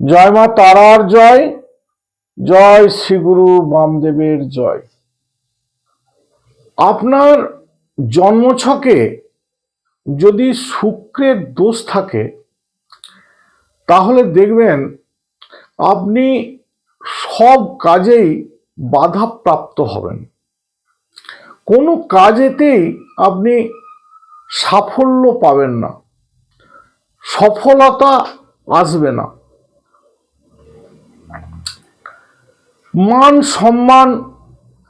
জয় মা তারার জয় জয় শ্রীগুরু বামদেবের জয়। আপনার জন্মছকে যদি শুক্রের দোষ থাকে, তাহলে দেখবেন আপনি সব কাজেই বাধাপ্রাপ্ত হবেন। কোনো কাজেতেই আপনি সাফল্য পাবেন না। সফলতা আসবে না। মান সম্মান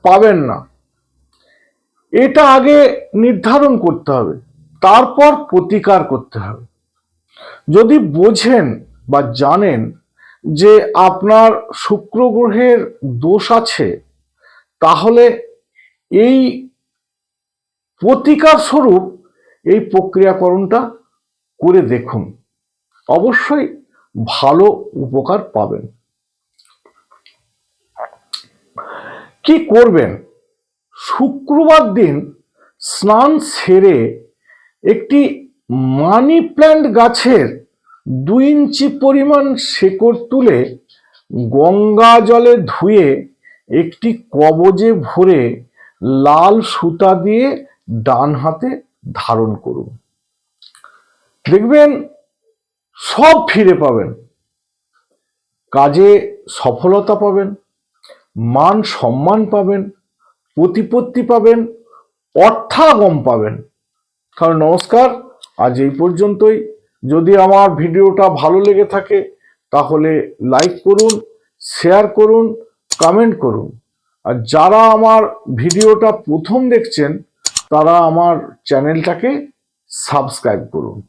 পাবেন না। এটা আগে নির্ধারণ করতে হবে, তারপর প্রতিকার করতে হবে। যদি বোঝেন বা জানেন যে আপনার শুক্র গ্রহের দোষ আছে, তাহলে এই প্রতিকার স্বরূপ এই প্রক্রিয়াকরণটা করে দেখুন। অবশ্যই ভালো উপকার পাবেন। কি করবেন? শুক্রবার দিন স্নান সেরে একটি মানি প্ল্যান্ট গাছের দুই ইঞ্চি পরিমাণ শেকড় তুলে গঙ্গা জলে ধুয়ে একটি কবজে ভরে লাল সুতা দিয়ে ডান হাতে ধারণ করুন। দেখবেন সব ফিরে পাবেন। কাজে সফলতা পাবেন, মান সম্মান পাবেন, প্রতিপত্তি পাবেন, অর্থাগম পাবেন। কারণ নমস্কার, আজ এই পর্যন্তই। যদি আমার ভিডিওটা ভালো লেগে থাকে, তাহলে লাইক করুন, শেয়ার করুন, কমেন্ট করুন। আর যারা আমার ভিডিওটা প্রথম দেখছেন, তারা আমার চ্যানেলটাকে সাবস্ক্রাইব করুন।